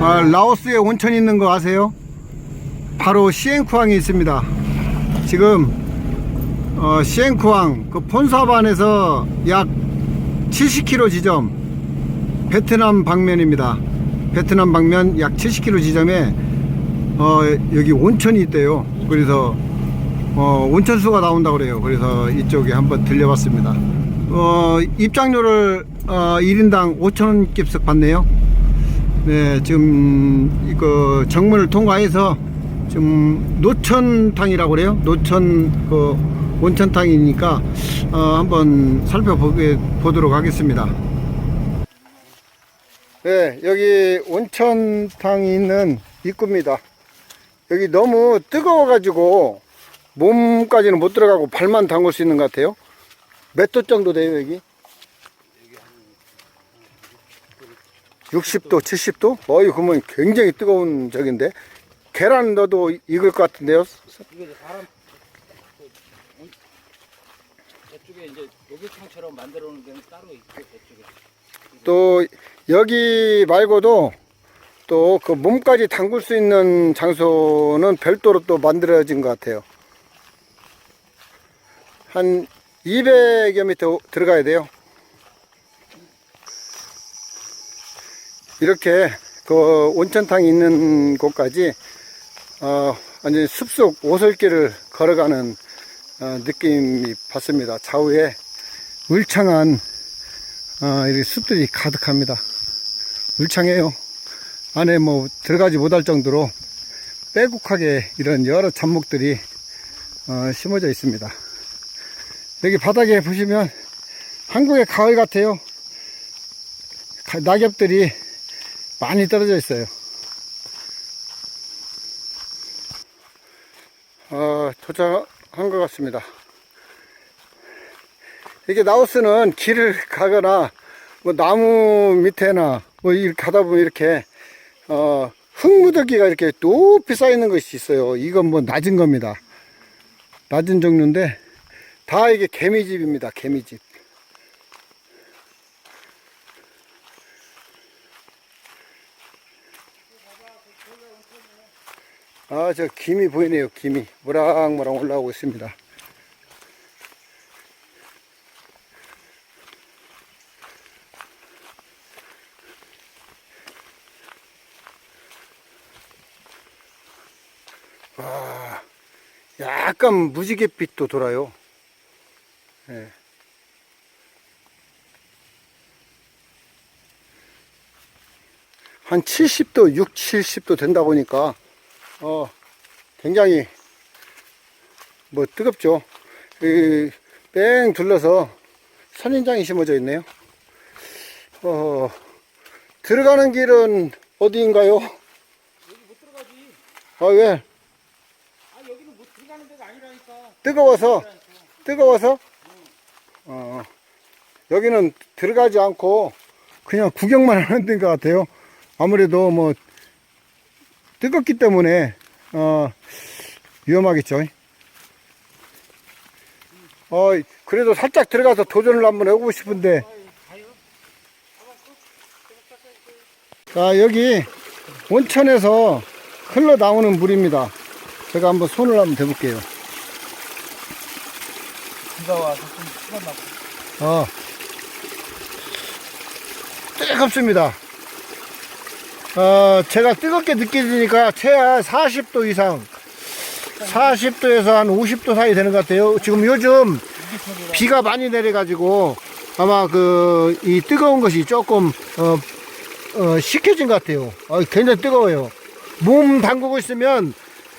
아, 라오스에 온천이 있는 거 아세요? 바로 시엔쿠항이 있습니다. 지금 어, 시엔쿠항 그 폰사반에서 약 70km 지점 베트남 방면입니다. 베트남 방면 약 70km 지점에 어, 여기 온천이 있대요. 그래서 어, 온천수가 나온다고 그래요. 그래서 이쪽에 한번 들려봤습니다. 어, 입장료를 어, 1인당 5,000원 깁씩 받네요. 네, 지금 이거 정문을 통과해서 지금 노천탕이라고 그래요. 노천 그 온천탕이니까 어, 한번 살펴보게 보도록 하겠습니다. 네, 여기 온천탕이 있는 입구입니다. 여기 너무 뜨거워가지고 몸까지는 못 들어가고 발만 담글 수 있는 것 같아요. 몇 도 정도 돼요, 여기? 60도, 70도? 어이, 그러면 굉장히 뜨거운 적인데. 계란 넣어도 익을 것 같은데요? 이게 사람 그, 온- 저쪽에 이제 목욕탕처럼 만들어 놓은 데는 따로 있고 저쪽에 또, 여기 말고도 또 그 몸까지 담글 수 있는 장소는 별도로 또 만들어진 것 같아요. 한 200여 미터 들어가야 돼요. 이렇게 그 온천탕이 있는 곳까지 어, 완전 숲속 오솔길을 걸어가는 어, 느낌이 받습니다. 좌우에 울창한 어, 숲들이 가득합니다. 울창해요. 안에 뭐 들어가지 못할 정도로 빼곡하게 이런 여러 잡목들이 어, 심어져 있습니다. 여기 바닥에 보시면 한국의 가을 같아요. 가- 낙엽들이 많이 떨어져 있어요. 어, 도착한 것 같습니다. 이게 라오스는 길을 가거나 뭐 나무 밑에나 뭐 이렇게 가다 보면 이렇게 어, 흙무더기가 이렇게 높이 쌓여 있는 것이 있어요. 이건 뭐 낮은 겁니다. 낮은 종류인데 다 이게 개미집입니다. 개미집. 아, 저 김이 보이네요. 김이 모락모락 올라오고 있습니다. 아, 약간 무지갯빛도 돌아요. 예. 한 70도, 6, 70도 된다 보니까, 어, 굉장히, 뭐, 뜨겁죠. 이, 뺑 둘러서 선인장이 심어져 있네요. 어, 들어가는 길은 어디인가요? 여기 못 들어가지 아, 왜? 아 여기는 못 들어가는 데가 아니라니까 뜨거워서? 뜨거워서? 어, 여기는 들어가지 않고 그냥 구경만 하는 데인 것 같아요. 아무래도 뭐 뜨겁기 때문에 어, 위험하겠죠. 어, 그래도 살짝 들어가서 도전을 한번 해보고 싶은데. 자, 여기 온천에서 흘러 나오는 물입니다. 제가 한번 손을 한번 대볼게요. 어. 뜨겁습니다. 어, 제가 뜨겁게 느껴지니까 최하 40도 이상, 40도에서 한 50도 사이 되는 것 같아요. 지금 요즘 비가 많이 내려가지고 아마 그, 이 뜨거운 것이 조금, 어, 어, 식혀진 것 같아요. 어, 굉장히 뜨거워요. 몸 담그고 있으면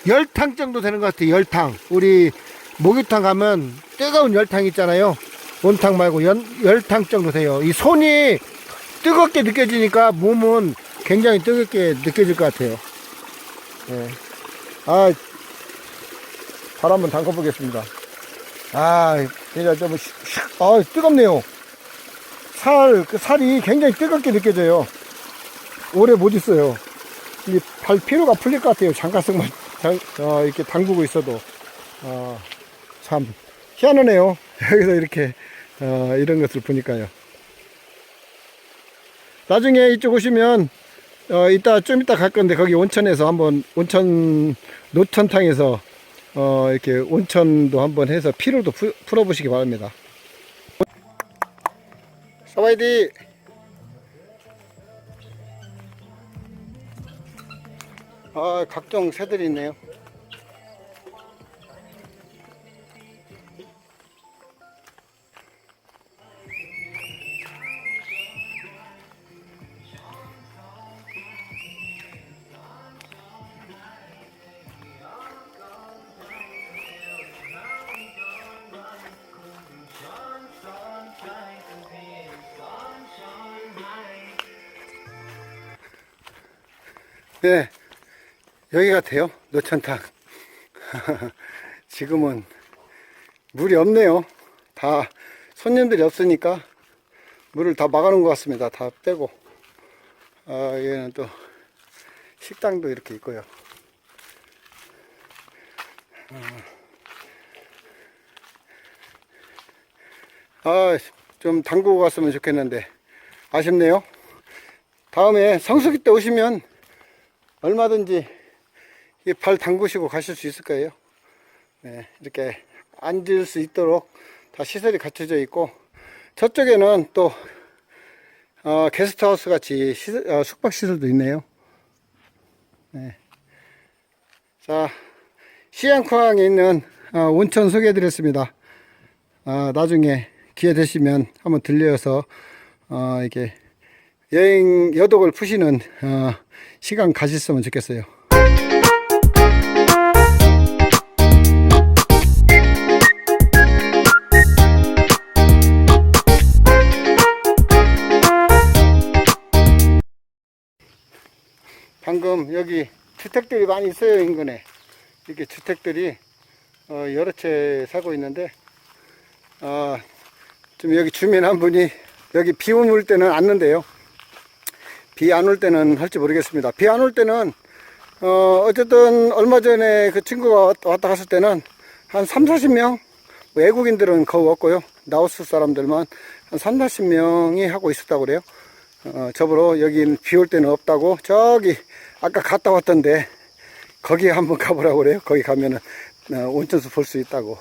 열탕 정도 되는 것 같아요. 열탕. 우리 목욕탕 가면 뜨거운 열탕 있잖아요. 온탕 말고 연, 열탕 정도 돼요. 이 손이 뜨겁게 느껴지니까 몸은 굉장히 뜨겁게 느껴질 것 같아요. 예. 아, 발 한번 담궈 보겠습니다. 아, 진짜 좀, 아, 뜨겁네요. 살, 그 살이 굉장히 뜨겁게 느껴져요. 오래 못 있어요. 이 발 피로가 풀릴 것 같아요. 장가성만 장, 어, 이렇게 담그고 있어도. 어, 참, 희한하네요. 여기서 이렇게, 어, 이런 것을 보니까요. 나중에 이쪽 오시면, 어, 이따 좀 이따 갈 건데 거기 온천에서 한번 온천 노천탕에서 어, 이렇게 온천도 한번 해서 피로도 푸, 풀어보시기 바랍니다. 사바이디. 아, 각종 새들이 있네요. 네, 여기 같아요. 노천탕. 지금은 물이 없네요. 다 손님들이 없으니까 물을 다 막아놓은 것 같습니다. 다 빼고. 아, 여기는 또 식당도 이렇게 있고요. 아, 좀 담그고 갔으면 좋겠는데 아쉽네요. 다음에 성수기 때 오시면 얼마든지 이발 담그시고 가실 수 있을 거예요. 네, 이렇게 앉을 수 있도록 다 시설이 갖춰져 있고 저쪽에는 또 어, 게스트하우스 같이 시설- 어, 숙박 시설도 있네요. 네. 자, 시안쿠항에 있는 어, 온천 소개해드렸습니다. 아, 나중에 기회 되시면 한번 들려서 어, 이렇게 여행 여독을 푸시는 어, 시간 가셨으면 좋겠어요. 방금 여기 주택들이 많이 있어요 인근에 이렇게 주택들이 어, 여러 채 살고 있는데 어, 좀 여기 주민 한 분이 여기 비올 때는 왔는데요 비 안 올 때는 할지 모르겠습니다 비 안 올 때는 어, 어쨌든 얼마 전에 그 친구가 왔- 왔다 갔을 때는 한 3, 40명 외국인들은 거의 없고요 라오스 사람들만 한 3, 40명이 하고 있었다고 그래요 어, 저보러 여긴 비 올 때는 없다고 저기 아까 갔다 왔던데 거기 한번 가보라고 그래요. 거기 가면은 어, 온천수 볼 수 있다고.